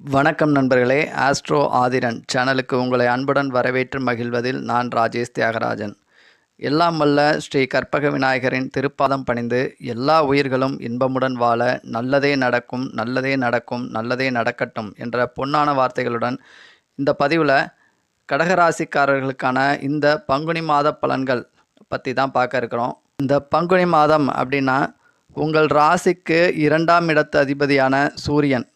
வணக்கம் நண்பர்களே. ஆஸ்ட்ரோ ஆதிரன் சேனலுக்கு உங்களை அன்புடன் வரவேற்று மகிழ்வதில் நான் ராஜேஷ் தியாகராஜன். எல்லாம் வல்ல ஸ்ரீ கற்பக விநாயகரின் திருப்பாதம் பணிந்து எல்லா உயிர்களும் இன்பமுடன் வாழ நல்லதே நடக்கும் நல்லதே நடக்கும் நல்லதே நடக்கட்டும் என்ற பொன்னான வார்த்தைகளுடன் இந்த பதிவில் கடகராசிக்காரர்களுக்கான இந்த பங்குனி மாத பலன்கள் பற்றி தான் பார்க்க இருக்கிறோம். இந்த பங்குனி மாதம் அப்படின்னா உங்கள் ராசிக்கு இரண்டாம் இடத்து அதிபதியான சூரியன்.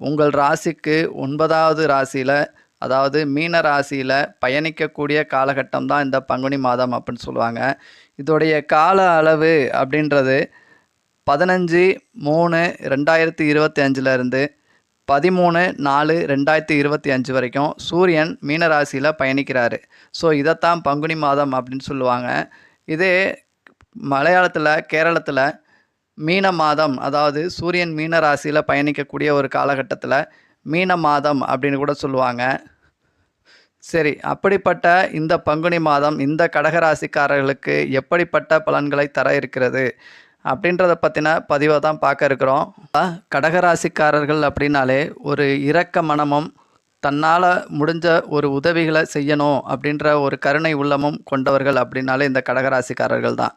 உங்கள் ராசிக்கு ஒன்பதாவது ராசியில் அதாவது மீன ராசியில் பயணிக்கக்கூடிய காலகட்டம் தான் இந்த பங்குனி மாதம் அப்படின்னு சொல்லுவாங்க. இதோடைய கால அளவு அப்படின்றது பதினஞ்சு மூணு ரெண்டாயிரத்தி இருபத்தி அஞ்சுலேருந்து பதிமூணு நாலு ரெண்டாயிரத்தி இருபத்தி அஞ்சு வரைக்கும் சூரியன் மீன ராசியில் பயணிக்கிறாரு. ஸோ இதைத்தான் பங்குனி மாதம் அப்படின்னு சொல்லுவாங்க. இதே மலையாளத்தில் கேரளத்தில் மீன மாதம் அதாவது சூரியன் மீன ராசியில் பயணிக்கக்கூடிய ஒரு காலகட்டத்தில் மீன மாதம் அப்படின்னு கூட சொல்லுவாங்க. சரி அப்படிப்பட்ட இந்த பங்குனி மாதம் இந்த கடகராசிக்காரர்களுக்கு எப்படிப்பட்ட பலன்களை தர இருக்கிறது அப்படின்றத பற்றின பதிவை தான் பார்க்க இருக்கிறோம். கடகராசிக்காரர்கள் அப்படின்னாலே ஒரு இரக்க மனமும் தன்னால் முடிஞ்ச ஒரு உதவிகளை செய்யணும் அப்படின்ற ஒரு கருணை உள்ளமும் கொண்டவர்கள் அப்படின்னாலே இந்த கடகராசிக்காரர்கள் தான்.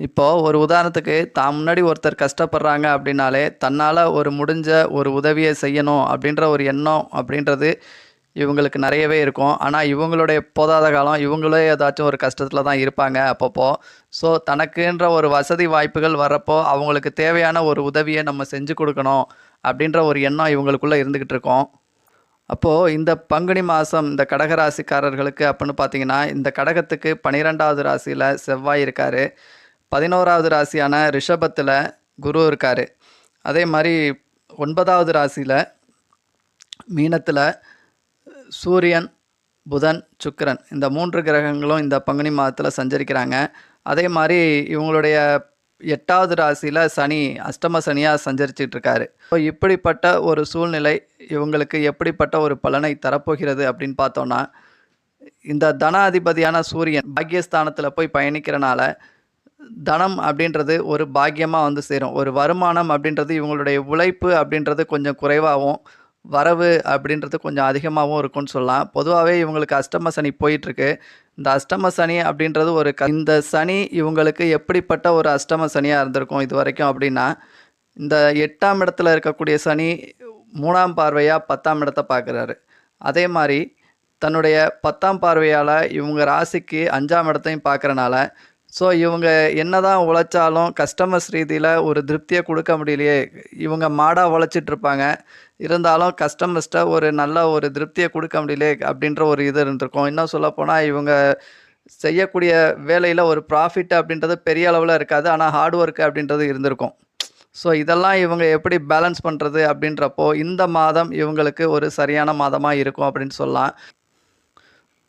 இப்போது ஒரு உதாரணத்துக்கு தான் முன்னாடி ஒருத்தர் கஷ்டப்படுறாங்க அப்படின்னாலே தன்னால் ஒரு முடிஞ்ச ஒரு உதவியை செய்யணும் அப்படின்ற ஒரு எண்ணம் அப்படின்றது இவங்களுக்கு நிறையவே இருக்கும். ஆனால் இவங்களுடைய போதாத காலம் இவங்களே ஏதாச்சும் ஒரு கஷ்டத்தில் தான் இருப்பாங்க அப்பப்போ. ஸோ தனக்குன்ற ஒரு வசதி வாய்ப்புகள் வர்றப்போ அவங்களுக்கு தேவையான ஒரு உதவியை நம்ம செஞ்சு கொடுக்கணும் அப்படின்ற ஒரு எண்ணம் இவங்களுக்குள்ளே இருந்துக்கிட்டு இருக்கோம். அப்போது இந்த பங்குனி மாதம் இந்த கடகராசிக்காரர்களுக்கு அப்படின்னு பார்த்தீங்கன்னா இந்த கடகத்துக்கு பன்னிரெண்டாவது ராசியில் செவ்வாய் இருக்கார். பதினோராவது ராசியான ரிஷபத்தில் குரு இருக்கார். அதே மாதிரி ஒன்பதாவது ராசியில் மீனத்தில் சூரியன் புதன் சுக்கரன் இந்த மூன்று கிரகங்களும் இந்த பங்குனி மாதத்தில் சஞ்சரிக்கிறாங்க. அதே மாதிரி இவங்களுடைய எட்டாவது ராசியில் சனி அஷ்டம சனியாக சஞ்சரிச்சிட்ருக்காரு இப்போ ஸோ இப்படிப்பட்ட ஒரு சூழ்நிலை இவங்களுக்கு எப்படிப்பட்ட ஒரு பலனை தரப்போகிறது அப்படின்னு பார்த்தோன்னா இந்த தனாதிபதியான சூரியன் பாக்கியஸ்தானத்தில் போய் பயணிக்கிறனால தனம் அப்படின்றது ஒரு பாக்கியமாக வந்து சேரும். ஒரு வருமானம் அப்படின்றது இவங்களுடைய உழைப்பு அப்படின்றது கொஞ்சம் குறைவாகவும் வரவு அப்படின்றது கொஞ்சம் அதிகமாகவும் இருக்கும்னு சொல்லலாம். பொதுவாகவே இவங்களுக்கு அஷ்டம சனி போயிட்டுருக்கு. இந்த அஷ்டம சனி அப்படின்றது ஒரு க இந்த சனி இவங்களுக்கு எப்படிப்பட்ட ஒரு அஷ்டம சனியாக இருந்திருக்கும் இது வரைக்கும் அப்படின்னா இந்த எட்டாம் இடத்துல இருக்கக்கூடிய சனி மூணாம் பார்வையாக பத்தாம் இடத்த பார்க்குறாரு. அதே மாதிரி தன்னுடைய பத்தாம் பார்வையால் இவங்க ராசிக்கு அஞ்சாம் இடத்தையும் பார்க்குறனால ஸோ இவங்க என்னதான் உழைச்சாலும் கஸ்டமர்ஸ் ரீதியில் ஒரு திருப்தியை கொடுக்க முடியலையே. இவங்க மாடாக உழைச்சிட்டு இருப்பாங்க. இருந்தாலும் கஸ்டமர்ஸ்ட்ட ஒரு நல்ல ஒரு திருப்தியை கொடுக்க முடியலையே அப்படின்ற ஒரு இது இருந்திருக்கும். இன்னும் சொல்லப்போனால் இவங்க செய்யக்கூடிய வேலையில் ஒரு ப்ராஃபிட் அப்படின்றது பெரிய அளவில் இருக்காது. ஆனால் ஹார்ட் ஒர்க் அப்படின்றது இருந்திருக்கும். ஸோ இதெல்லாம் இவங்க எப்படி பேலன்ஸ் பண்ணுறது அப்படின்றப்போ இந்த மாதம் இவங்களுக்கு ஒரு சரியான மாதமாக இருக்கும் அப்படின்னு சொல்லலாம்.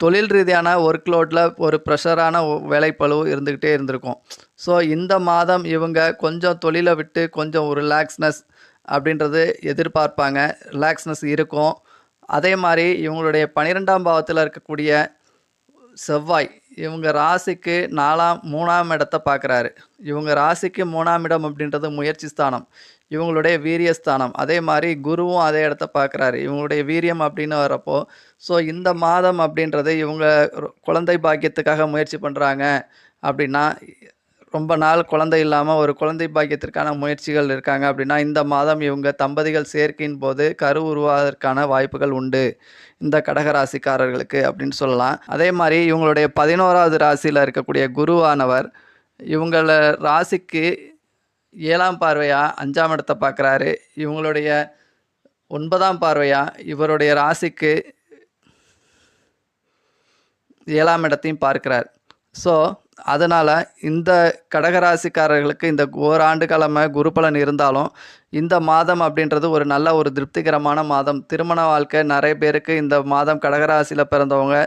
தொழில் ரீதியான ஒர்க் லோடில் ஒரு ப்ரெஷரான வேலைப்பளு இருந்துக்கிட்டே இருந்திருக்கும். ஸோ இந்த மாதம் இவங்க கொஞ்சம் தொழிலை விட்டு கொஞ்சம் ஒரு ரிலாக்ஸ்னஸ் அப்படின்றது எதிர்பார்ப்பாங்க. ரிலாக்ஸ்னஸ் இருக்கும். அதே மாதிரி இவங்களுடைய பன்னிரெண்டாம் பாவத்தில் இருக்கக்கூடிய செவ்வாய் இவங்க ராசிக்கு நாலாம் மூணாம் இடத்தை பார்க்குறாரு. இவங்க ராசிக்கு மூணாம் இடம் அப்படின்றது முயற்சி ஸ்தானம். இவங்களுடைய வீரியஸ்தானம். அதே மாதிரி குருவும் அதே இடத்த பார்க்குறாரு. இவங்களுடைய வீரியம் அப்படின்னு வரப்போ ஸோ இந்த மாதம் அப்படின்றது இவங்க குழந்தை பாக்கியத்துக்காக முயற்சி பண்ணுறாங்க அப்படின்னா ரொம்ப நாள் குழந்தை இல்லாமல் ஒரு குழந்தை பாக்கியத்திற்கான முயற்சிகள் இருக்காங்க அப்படின்னா இந்த மாதம் இவங்க தம்பதிகள் சேர்க்கையின் போது கரு உருவாவதற்கான வாய்ப்புகள் உண்டு. இந்த கடகராசிக்காரர்களுக்கு அப்படின்னு சொல்லலாம். அதே மாதிரி இவங்களுடைய பதினோராவது ராசியில் இருக்கக்கூடிய குருவானவர் இவங்கள ராசிக்கு ஏழாம் பார்வையாக அஞ்சாம் இடத்தை பார்க்குறாரு. இவங்களுடைய ஒன்பதாம் பார்வையாக இவருடைய ராசிக்கு ஏழாம் இடத்தையும் பார்க்கிறார். ஸோ அதனால் இந்த கடகராசிக்காரர்களுக்கு இந்த ஓராண்டு கிழமை குருபலன் இருந்தாலும் இந்த மாதம் அப்படின்றது ஒரு நல்ல ஒரு திருப்திகரமான மாதம். திருமண வாழ்க்கை நிறைய பேருக்கு இந்த மாதம் கடகராசியில் பிறந்தவங்க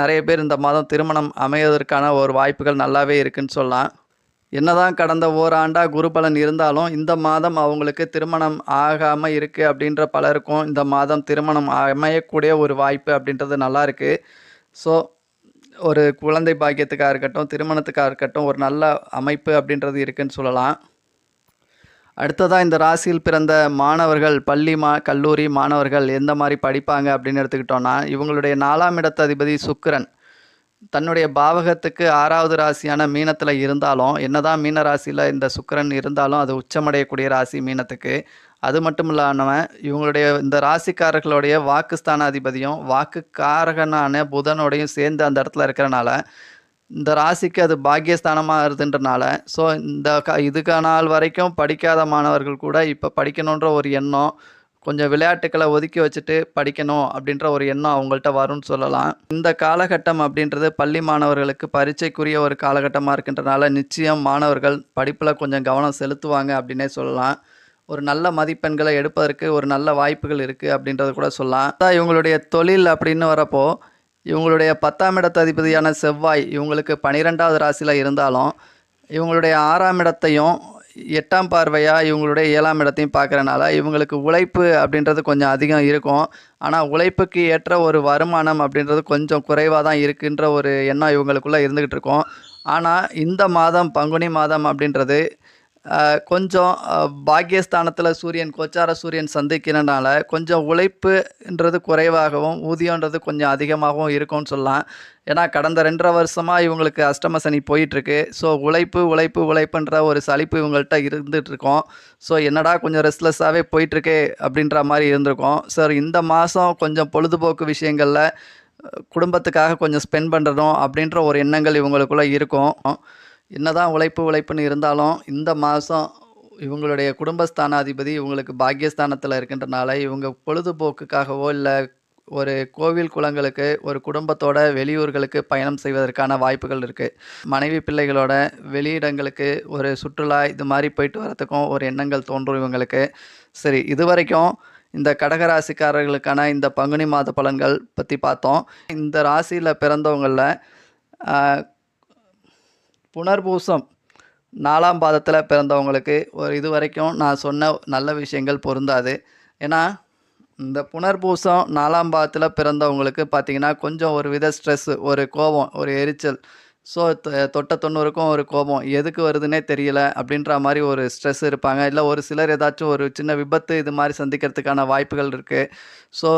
நிறைய பேர் இந்த மாதம் திருமணம் அமைவதற்கான ஒரு வாய்ப்புகள் நல்லாவே இருக்குன்னு சொல்லலாம். என்னதான் கடந்த ஓராண்டாக குரு பலன் இருந்தாலும் இந்த மாதம் அவங்களுக்கு திருமணம் ஆகாமல் இருக்குது அப்படின்ற பலருக்கும் இந்த மாதம் திருமணம் அமையக்கூடிய ஒரு வாய்ப்பு அப்படின்றது நல்லா இருக்குது ஸோ ஒரு குழந்தை பாக்கியத்துக்காக இருக்கட்டும் திருமணத்துக்காக இருக்கட்டும் ஒரு நல்ல அமைப்பு அப்படின்றது இருக்குன்னு சொல்லலாம். அடுத்ததாக இந்த ராசியில் பிறந்த மாணவர்கள் பள்ளி மா கல்லூரி மாணவர்கள் எந்த மாதிரி படிப்பாங்க அப்படின்னு எடுத்துக்கிட்டோன்னா இவங்களுடைய நாலாம் இடத்த அதிபதி சுக்கிரன். தன்னுடைய பாவகத்துக்கு ஆறாவது ராசியான மீனத்தில் இருந்தாலும் என்னதான் மீன ராசியில் இந்த சுக்கிரன் இருந்தாலும் அது உச்சமடையக்கூடிய ராசி மீனத்துக்கு. அது மட்டும் இல்லாமல் இவங்களுடைய இந்த ராசிக்காரர்களுடைய வாக்குஸ்தானாதிபதியும் வாக்குக்காரகனான புதனோடையும் சேர்ந்து அந்த இடத்துல இருக்கிறனால இந்த ராசிக்கு அது பாக்கியஸ்தானமாக இருதுன்றனால ஸோ இந்த க இதுக்கான நாள் வரைக்கும் படிக்காத மாணவர்கள் கூட இப்போ படிக்கணுன்ற ஒரு எண்ணம் கொஞ்சம் விளையாட்டுக்களை ஒதுக்கி வச்சுட்டு படிக்கணும் அப்படின்ற ஒரு எண்ணம் அவங்கள்ட்ட வரும்னு சொல்லலாம். இந்த காலகட்டம் அப்படின்றது பள்ளி மாணவர்களுக்கு பரீட்சைக்குரிய ஒரு காலகட்டமாக இருக்கின்றனால நிச்சயம் மாணவர்கள் படிப்பில் கொஞ்சம் கவனம் செலுத்துவாங்க அப்படின்னே சொல்லலாம். ஒரு நல்ல மதிப்பெண்களை எடுப்பதற்கு ஒரு நல்ல வாய்ப்புகள் இருக்குது அப்படின்றது கூட சொல்லலாம். அதான் இவங்களுடைய தொழில் அப்படின்னு வரப்போ இவங்களுடைய பத்தாம் இடத்து அதிபதியான செவ்வாய் இவங்களுக்கு பன்னிரெண்டாவது ராசியில் இருந்தாலும் இவங்களுடைய ஆறாம் இடத்தையும் எட்டாம் பார்வையாக இவங்களுடைய ஏழாம் இடத்தையும் பார்க்குறனால இவங்களுக்கு உழைப்பு அப்படின்றது கொஞ்சம் அதிகம் இருக்கும். ஆனால் உழைப்புக்கு ஏற்ற ஒரு வருமானம் அப்படின்றது கொஞ்சம் குறைவாக தான் இருக்குன்ற ஒரு எண்ணம் இவங்களுக்குள்ளே இருந்துக்கிட்டு இருக்கும். ஆனால் இந்த மாதம் பங்குனி மாதம் அப்படின்றது கொஞ்சம் பாக்கியஸ்தானத்தில் சூரியன் கோச்சார சூரியன் சந்திக்கிறனால கொஞ்சம் உழைப்புன்றது குறைவாகவும் ஊதியன்றது கொஞ்சம் அதிகமாகவும் இருக்கும்னு சொல்லலாம். ஏன்னா கடந்த ரெண்டரை வருஷமாக இவங்களுக்கு அஷ்டம சனி போயிட்டுருக்கு. ஸோ உழைப்பு உழைப்பு உழைப்புன்ற ஒரு சலிப்பு இவங்கள்ட்ட இருந்துகிட்ருக்கோம் ஸோ என்னடா கொஞ்சம் ரெஸ்ட்லெஸ்ஸாகவே போயிட்டுருக்கே அப்படின்ற மாதிரி இருந்திருக்கும். சார் இந்த மாதம் கொஞ்சம் பொழுதுபோக்கு விஷயங்களில் குடும்பத்துக்காக கொஞ்சம் ஸ்பெண்ட் பண்ணுறதும் அப்படின்ற ஒரு எண்ணங்கள் இவங்களுக்குள்ளே இருக்கும். என்னதான் உழைப்பு உழைப்புன்னு இருந்தாலும் இந்த மாதம் இவங்களுடைய குடும்பஸ்தானாதிபதி இவங்களுக்கு பாக்கியஸ்தானத்தில் இருக்கின்றனால இவங்க பொழுதுபோக்குக்காகவோ இல்லை ஒரு கோவில் குளங்களுக்கு ஒரு குடும்பத்தோட வெளியூர்களுக்கு பயணம் செய்வதற்கான வாய்ப்புகள் இருக்குது மனைவி பிள்ளைகளோட வெளியிடங்களுக்கு ஒரு சுற்றுலா இது மாதிரி போயிட்டு வரத்துக்கும் ஒரு எண்ணங்கள் தோன்றும் இவங்களுக்கு. சரி இது வரைக்கும் இந்த கடகராசிக்காரர்களுக்கான இந்த பங்குனி மாத பலன்கள் பற்றி பார்த்தோம். இந்த ராசியில் பிறந்தவங்களில் புனர்பூசம் நாலாம் பாதத்தில் பிறந்தவங்களுக்கு ஒரு இது வரைக்கும் நான் சொன்ன நல்ல விஷயங்கள் பொருந்தாது. ஏன்னா இந்த புனர்பூசம் நாலாம் பாதத்தில் பிறந்தவங்களுக்கு பார்த்திங்கன்னா கொஞ்சம் ஒரு வித ஸ்ட்ரெஸ்ஸு ஒரு கோபம் ஒரு எரிச்சல். ஸோ தொட்ட தொண்ணூறுக்கும் ஒரு கோபம் எதுக்கு வருதுன்னே தெரியல அப்படின்ற மாதிரி ஒரு ஸ்ட்ரெஸ் இருப்பாங்க. இல்லை ஒரு சிலர் ஏதாச்சும் ஒரு சின்ன விபத்து இது மாதிரி சந்திக்கிறதுக்கான வாய்ப்புகள் இருக்குது ஸோ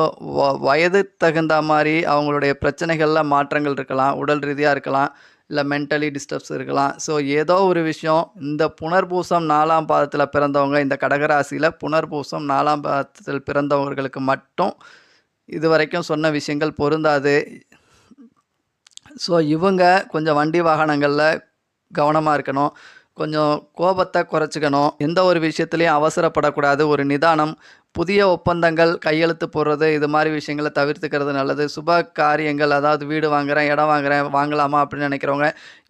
வயது தகுந்த மாதிரி அவங்களுடைய பிரச்சனைகளில் மாற்றங்கள் இருக்கலாம் உடல் ரீதியாக இருக்கலாம். இல்லை மென்டலி டிஸ்டர்ப்ஸ் இருக்கலாம். ஸோ ஏதோ ஒரு விஷயம் இந்த புனர்பூசம் நாலாம் பாதத்தில் பிறந்தவங்க இந்த கடகராசியில் புனர்பூசம் நாலாம் பாதத்தில் பிறந்தவர்களுக்கு மட்டும் இது வரைக்கும் சொன்ன விஷயங்கள் பொருந்தாது. ஸோ இவங்க கொஞ்சம் வண்டி வாகனங்களில் கவனமாக இருக்கணும். கொஞ்சம் கோபத்தை குறைச்சிக்கணும். எந்த ஒரு விஷயத்துலையும் அவசரப்படக்கூடாது. ஒரு நிதானம் புதிய ஒப்பந்தங்கள் கையெழுத்து போடுறது இது மாதிரி விஷயங்களை தவிர்த்துக்கிறது நல்லது. சுப காரியங்கள் அதாவது வீடு வாங்குறேன் இடம் வாங்குறேன் வாங்கலாமா அப்படின்னு நினைக்கிறவங்க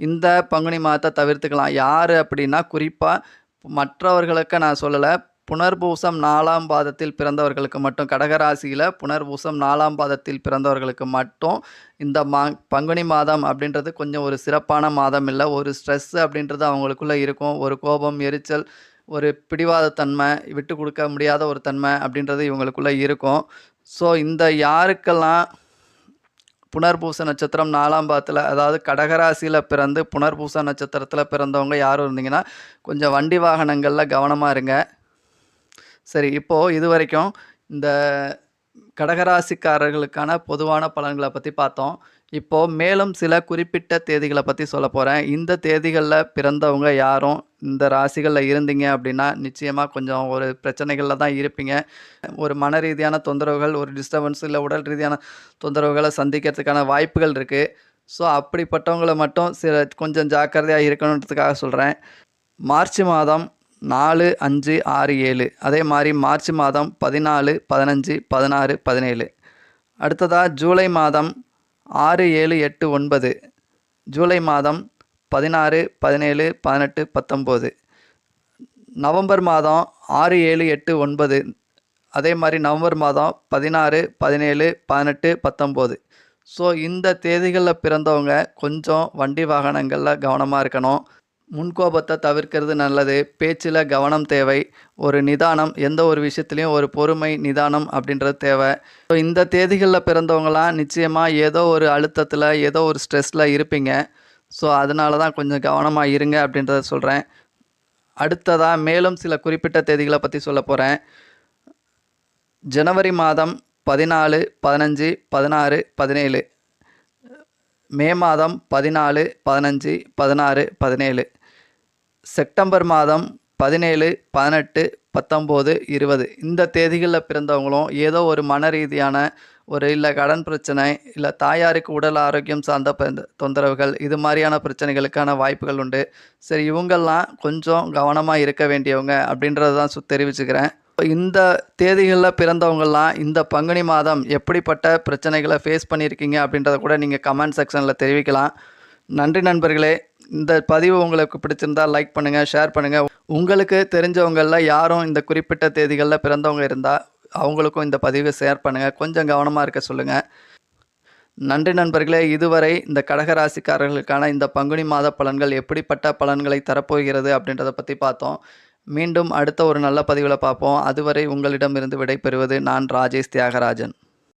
இந்த பங்குனி மாதத்தை தவிர்த்துக்கலாம். யார் அப்படின்னா குறிப்பாக மற்றவர்களுக்கு நான் சொல்லலை புனர்பூசம் நாலாம் பாதத்தில் பிறந்தவர்களுக்கு மட்டும் கடகராசியில் புனர்பூசம் நாலாம் பாதத்தில் பிறந்தவர்களுக்கு மட்டும் இந்த மா பங்குனி மாதம் அப்படின்றது கொஞ்சம் ஒரு சிறப்பான மாதம் இல்லை. ஒரு ஸ்ட்ரெஸ் அப்படின்றது அவங்களுக்குள்ளே இருக்கும். ஒரு கோபம் எரிச்சல் ஒரு பிடிவாதத்தன்மை விட்டு கொடுக்க முடியாத ஒரு தன்மை அப்படின்றது இவங்களுக்குள்ளே இருக்கும். ஸோ இந்த யாருக்கெல்லாம் புனர்பூச நட்சத்திரம் நாலாம் பாதத்தில் அதாவது கடகராசியில் பிறந்து புனர்பூச நட்சத்திரத்தில் பிறந்தவங்க யாரும் இருந்தீங்கன்னா கொஞ்சம் வண்டி வாகனங்களில் கவனமாக இருங்க. சரி இப்போது இது வரைக்கும் இந்த கடகராசிக்காரர்களுக்கான பொதுவான பலன்களை பற்றி பார்த்தோம். இப்போது மேலும் சில குறிப்பிட்ட தேதிகளை பற்றி சொல்ல போகிறேன் இந்த தேதிகளில் பிறந்தவங்க யாரும் இந்த ராசிகளில் இருந்தீங்க அப்படின்னா நிச்சயமாக கொஞ்சம் ஒரு பிரச்சனைகளில் தான் இருப்பீங்க. ஒரு மன ரீதியான தொந்தரவுகள் ஒரு டிஸ்டர்பன்ஸ் இல்லை உடல் ரீதியான தொந்தரவுகளை சந்திக்கிறதுக்கான வாய்ப்புகள் இருக்குது ஸோ அப்படிப்பட்டவங்களை மட்டும் சில கொஞ்சம் ஜாக்கிரதையாக இருக்கணுன்றதுக்காக சொல்கிறேன் மார்ச் மாதம் நாலு அஞ்சு ஆறு ஏழு. அதே மாதிரி மார்ச் மாதம் பதினாலு பதினஞ்சு பதினாறு பதினேழு. அடுத்ததாக ஜூலை மாதம் ஆறு ஏழு எட்டு ஒன்பது. ஜூலை மாதம் பதினாறு பதினேழு பதினெட்டு பத்தொம்போது. நவம்பர் மாதம் ஆறு ஏழு எட்டு ஒன்பது. அதே மாதிரி நவம்பர் மாதம் பதினாறு பதினேழு பதினெட்டு பத்தொம்போது. ஸோ இந்த தேதிகளில் பிறந்தவங்க கொஞ்சம் வண்டி வாகனங்களில் கவனமாக இருக்கணும். முன்கோபத்தை தவிர்க்கிறது நல்லது. பேச்சில் கவனம் தேவை. ஒரு நிதானம் எந்த ஒரு விஷயத்துலையும் ஒரு பொறுமை நிதானம் அப்படின்றது தேவை. ஸோ இந்த தேதிகளில் பிறந்தவங்களாம் நிச்சயமாக ஏதோ ஒரு அழுத்தத்தில் ஏதோ ஒரு ஸ்ட்ரெஸ்ஸில் இருப்பீங்க. ஸோ அதனால தான் கொஞ்சம் கவனமாக இருங்க அப்படின்றத சொல்கிறேன் அடுத்ததாக மேலும் சில குறிப்பிட்ட தேதிகளை பற்றி சொல்ல போகிறேன் ஜனவரி மாதம் பதினாலு பதினஞ்சு பதினாறு பதினேழு. மே மாதம் பதினாலு பதினஞ்சு பதினாறு பதினேழு. செப்டம்பர் மாதம் பதினேழு பதினெட்டு பத்தொம்போது இருபது. இந்த தேதிகளில் பிறந்தவங்களும் ஏதோ ஒரு மன ரீதியான ஒரு இல்லை கடன் பிரச்சனை இல்லை தாயாருக்கு உடல் ஆரோக்கியம் சார்ந்த தொந்தரவுகள் இது மாதிரியான பிரச்சனைகளுக்கான வாய்ப்புகள் உண்டு. சரி இவங்கெல்லாம் கொஞ்சம் கவனமாக இருக்க வேண்டியவங்க அப்படின்றத தான் சு தெரிவிச்சுக்கிறேன். இந்த தேதிகளில் பிறந்தவங்கள்லாம் இந்த பங்குனி மாதம் எப்படிப்பட்ட பிரச்சனைகளை ஃபேஸ் பண்ணியிருக்கீங்க அப்படின்றத கூட நீங்கள் கமெண்ட் செக்ஷனில் தெரிவிக்கலாம். நன்றி நண்பர்களே. இந்த பதிவு உங்களுக்கு பிடிச்சிருந்தா லைக் பண்ணுங்கள் ஷேர் பண்ணுங்கள் உங்களுக்கு தெரிஞ்சவங்களில் யாரும் இந்த குறிப்பிட்ட தேதிகளில் பிறந்தவங்க இருந்தால் அவங்களுக்கும் இந்த பதிவை ஷேர் பண்ணுங்கள் கொஞ்சம் கவனமாக இருக்க சொல்லுங்கள் நன்றி நண்பர்களே இதுவரை இந்த கடகராசிக்காரர்களுக்கான இந்த பங்குனி மாத பலன்கள் எப்படிப்பட்ட பலன்களை தரப்போகிறது அப்படின்றத பற்றி பார்த்தோம். மீண்டும் அடுத்த ஒரு நல்ல பதிவில் பார்ப்போம். அதுவரை உங்களிடமிருந்து விடைபெறுவது நான் ராஜேஷ் தியாகராஜன்.